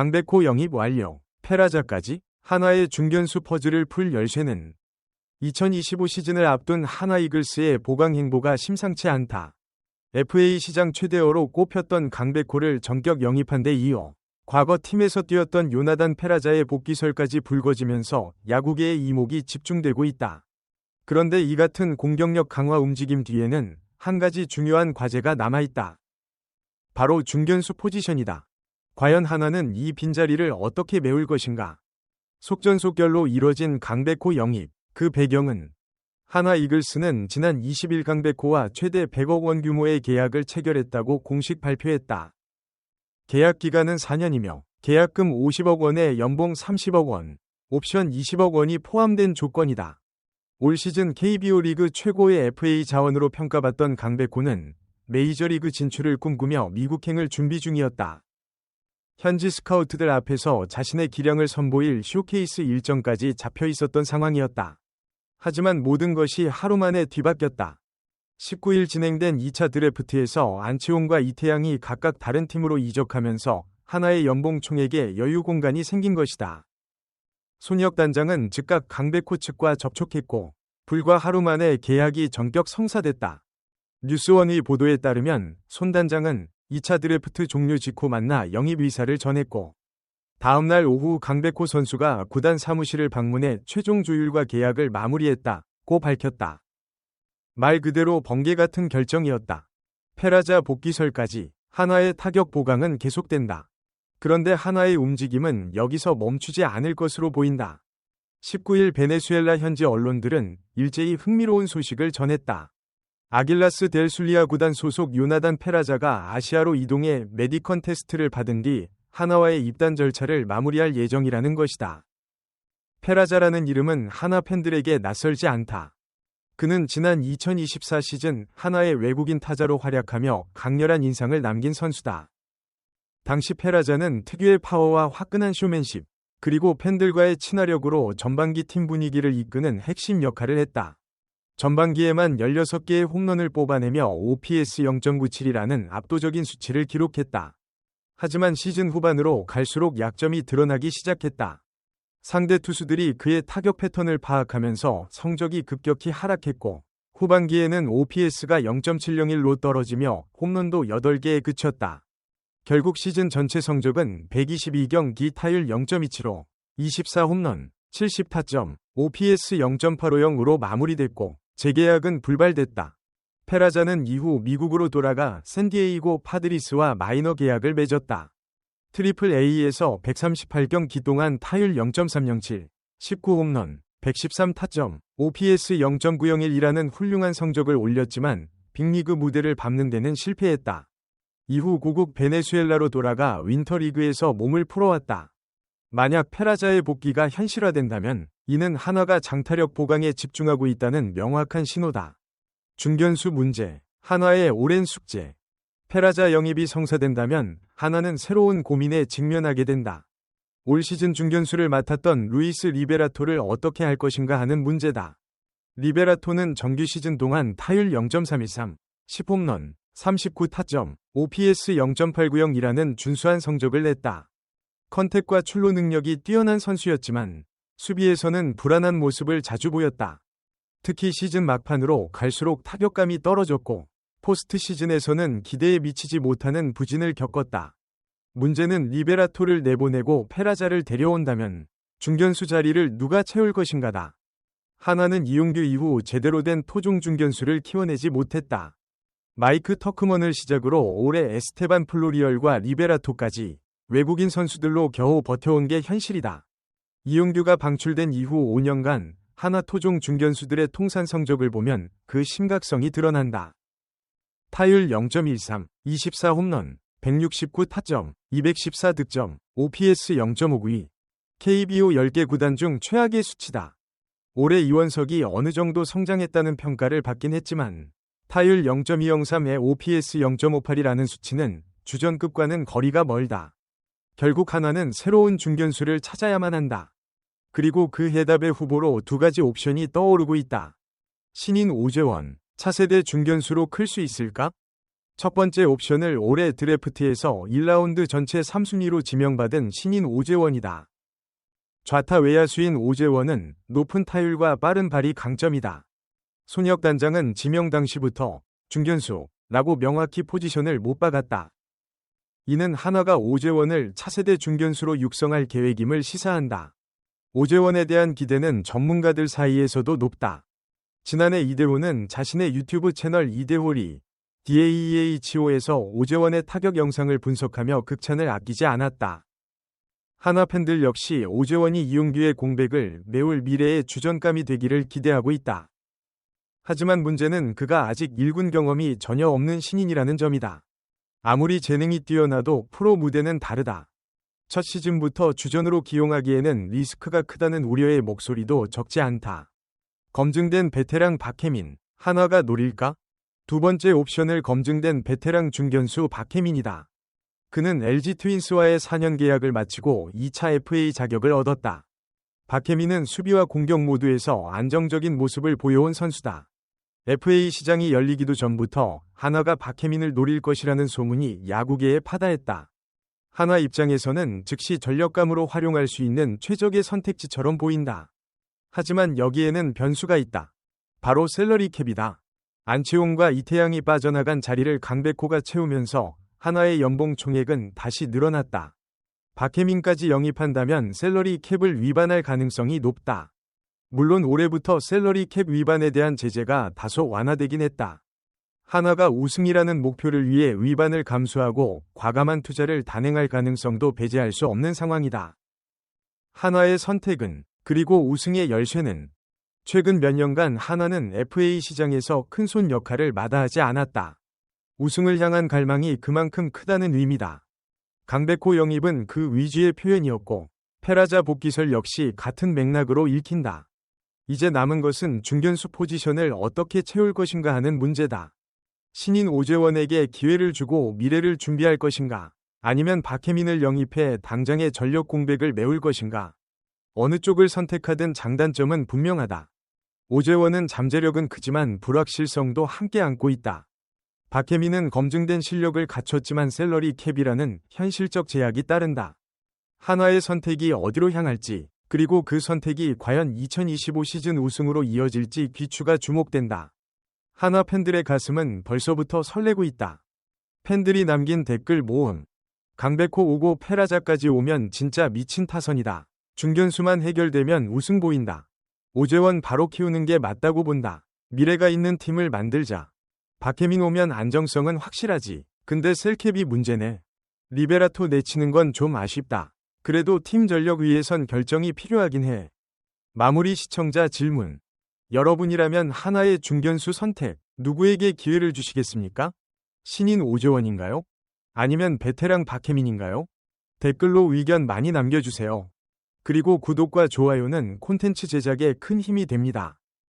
강백호 영입 완료. 페라자까지 한화의 중견수 퍼즐을 풀 열쇠는 2025 시즌을 앞둔 한화 이글스의 보강 행보가 심상치 않다. FA 시장 최대어로 꼽혔던 강백호를 전격 영입한 데 이어 과거 팀에서 뛰었던 요나단 페라자의 복귀설까지 불거지면서 야구계의 이목이 집중되고 있다. 그런데 이 같은 공격력 강화 움직임 뒤에는 한 가지 중요한 과제가 남아있다. 바로 중견수 포지션이다. 과연 하나는 이 빈자리를 어떻게 메울 것인가? 속전속결로 이뤄진 강백호 영입. 그 배경은 하나 이글스는 지난 20일 강백호와 최대 100억 원 규모의 계약을 체결했다고 공식 발표했다. 계약 기간은 4년이며 계약금 50억 원에 연봉 30억 원, 옵션 20억 원이 포함된 조건이다. 올 시즌 KBO 리그 최고의 FA 자원으로 평가받던 강백호는 메이저리그 진출을 꿈꾸며 미국행을 준비 중이었다. 현지 스카우트들 앞에서 자신의 기량을 선보일 쇼케이스 일정까지 잡혀 있었던 상황이었다. 하지만 모든 것이 하루 만에 뒤바뀌었다. 19일 진행된 2차 드래프트에서 안치홍과 이태양이 각각 다른 팀으로 이적하면서 하나의 연봉 총액에 여유 공간이 생긴 것이다. 손혁 단장은 즉각 강백호 측과 접촉했고 불과 하루 만에 계약이 전격 성사됐다. 뉴스원의 보도에 따르면 손 단장은 2차 드래프트 종료 직후 만나 영입 의사를 전했고 다음날 오후 강백호 선수가 구단 사무실을 방문해 최종 조율과 계약을 마무리했다고 밝혔다. 말 그대로 번개 같은 결정이었다. 페라자 복귀설까지 한화의 타격 보강은 계속된다. 그런데 한화의 움직임은 여기서 멈추지 않을 것으로 보인다. 19일 베네수엘라 현지 언론들은 일제히 흥미로운 소식을 전했다. 아길라스 델 술리아 구단 소속 요나단 페라자가 아시아로 이동해 메디컨 테스트를 받은 뒤 하나와의 입단 절차를 마무리할 예정이라는 것이다. 페라자라는 이름은 하나 팬들에게 낯설지 않다. 그는 지난 2024 시즌 하나의 외국인 타자로 활약하며 강렬한 인상을 남긴 선수다. 당시 페라자는 특유의 파워와 화끈한 쇼맨십, 그리고 팬들과의 친화력으로 전반기 팀 분위기를 이끄는 핵심 역할을 했다. 전반기에만 16개의 홈런을 뽑아내며 OPS 0.97이라는 압도적인 수치를 기록했다. 하지만 시즌 후반으로 갈수록 약점이 드러나기 시작했다. 상대 투수들이 그의 타격 패턴을 파악하면서 성적이 급격히 하락했고 후반기에는 OPS가 0.701로 떨어지며 홈런도 8개에 그쳤다. 결국 시즌 전체 성적은 122경기 타율 0.27로 24홈런, 70타점, OPS 0.850으로 마무리됐고 재계약은 불발됐다. 페라자는 이후 미국으로 돌아가 샌디에이고 파드리스와 마이너 계약을 맺었다. 트리플 A에서 138경기 동안 타율 0.307, 19홈런, 113 타점, OPS 0.901이라는 훌륭한 성적을 올렸지만 빅리그 무대를 밟는 데는 실패했다. 이후 고국 베네수엘라로 돌아가 윈터리그에서 몸을 풀어왔다. 만약 페라자의 복귀가 현실화된다면 이는 한화가 장타력 보강에 집중하고 있다는 명확한 신호다. 중견수 문제, 한화의 오랜 숙제. 페라자 영입이 성사된다면 한화는 새로운 고민에 직면하게 된다. 올 시즌 중견수를 맡았던 루이스 리베라토를 어떻게 할 것인가 하는 문제다. 리베라토는 정규 시즌 동안 타율 0.313, 10홈런, 39타점, OPS 0.890이라는 준수한 성적을 냈다. 컨택과 출루 능력이 뛰어난 선수였지만 수비에서는 불안한 모습을 자주 보였다. 특히 시즌 막판으로 갈수록 타격감이 떨어졌고 포스트 시즌에서는 기대에 미치지 못하는 부진을 겪었다. 문제는 리베라토를 내보내고 페라자를 데려온다면 중견수 자리를 누가 채울 것인가다. 하나는 이용규 이후 제대로 된 토종 중견수를 키워내지 못했다. 마이크 터크먼을 시작으로 올해 에스테반 플로리얼과 리베라토까지 외국인 선수들로 겨우 버텨온 게 현실이다. 이용규가 방출된 이후 5년간 하나 토종 중견수들의 통산 성적을 보면 그 심각성이 드러난다. 타율 0.13, 24홈런, 169 타점, 214 득점, OPS 0.59위. KBO 10개 구단 중 최악의 수치다. 올해 이원석이 어느 정도 성장했다는 평가를 받긴 했지만 타율 0.203에 OPS 0.58이라는 수치는 주전급과는 거리가 멀다. 결국 하나는 새로운 중견수를 찾아야만 한다. 그리고 그 해답의 후보로 두 가지 옵션이 떠오르고 있다. 신인 오재원, 차세대 중견수로 클 수 있을까? 첫 번째 옵션을 올해 드래프트에서 1라운드 전체 3순위로 지명받은 신인 오재원이다. 좌타 외야수인 오재원은 높은 타율과 빠른 발이 강점이다. 손혁 단장은 지명 당시부터 중견수라고 명확히 포지션을 못 박았다. 이는 한화가 오재원을 차세대 중견수로 육성할 계획임을 시사한다. 오재원에 대한 기대는 전문가들 사이에서도 높다. 지난해 이대호는 자신의 유튜브 채널 이대호리 DAEHO에서 오재원의 타격 영상을 분석하며 극찬을 아끼지 않았다. 하나 팬들 역시 오재원이 이용규의 공백을 메울 미래의 주전감이 되기를 기대하고 있다. 하지만 문제는 그가 아직 1군 경험이 전혀 없는 신인이라는 점이다. 아무리 재능이 뛰어나도 프로 무대는 다르다. 첫 시즌부터 주전으로 기용하기에는 리스크가 크다는 우려의 목소리도 적지 않다. 검증된 베테랑 박혜민, 한화가 노릴까? 두 번째 옵션을 검증된 베테랑 중견수 박혜민이다. 그는 LG 트윈스와의 4년 계약을 마치고 2차 FA 자격을 얻었다. 박혜민은 수비와 공격 모두에서 안정적인 모습을 보여온 선수다. FA 시장이 열리기도 전부터 한화가 박혜민을 노릴 것이라는 소문이 야구계에 파다했다. 한화 입장에서는 즉시 전력감으로 활용할 수 있는 최적의 선택지처럼 보인다. 하지만 여기에는 변수가 있다. 바로 셀러리 캡이다. 안치홍과 이태양이 빠져나간 자리를 강백호가 채우면서 한화의 연봉 총액은 다시 늘어났다. 박혜민까지 영입한다면 셀러리 캡을 위반할 가능성이 높다. 물론 올해부터 셀러리 캡 위반에 대한 제재가 다소 완화되긴 했다. 하나가 우승이라는 목표를 위해 위반을 감수하고 과감한 투자를 단행할 가능성도 배제할 수 없는 상황이다. 한화의 선택은 그리고 우승의 열쇠는 최근 몇 년간 한화는 FA 시장에서 큰 손 역할을 마다하지 않았다. 우승을 향한 갈망이 그만큼 크다는 의미다. 강백호 영입은 그 위주의 표현이었고 페라자 복귀설 역시 같은 맥락으로 읽힌다. 이제 남은 것은 중견수 포지션을 어떻게 채울 것인가 하는 문제다. 신인 오재원에게 기회를 주고 미래를 준비할 것인가? 아니면 박혜민을 영입해 당장의 전력 공백을 메울 것인가? 어느 쪽을 선택하든 장단점은 분명하다. 오재원은 잠재력은 크지만 불확실성도 함께 안고 있다. 박혜민은 검증된 실력을 갖췄지만 셀러리 캡이라는 현실적 제약이 따른다. 한화의 선택이 어디로 향할지 그리고 그 선택이 과연 2025 시즌 우승으로 이어질지 귀추가 주목된다. 하나 팬들의 가슴은 벌써부터 설레고 있다. 팬들이 남긴 댓글 모음. 강백호 오고 페라자까지 오면 진짜 미친 타선이다. 중견수만 해결되면 우승 보인다. 오재원 바로 키우는 게 맞다고 본다. 미래가 있는 팀을 만들자. 박혜민 오면 안정성은 확실하지. 근데 셀캡이 문제네. 리베라토 내치는 건 좀 아쉽다. 그래도 팀 전력 위에선 결정이 필요하긴 해. 마무리 시청자 질문. 여러분이라면 하나의 중견수 선택, 누구에게 기회를 주시겠습니까? 신인 오재원인가요? 아니면 베테랑 박혜민인가요? 댓글로 의견 많이 남겨주세요. 그리고 구독과 좋아요는 콘텐츠 제작에 큰 힘이 됩니다.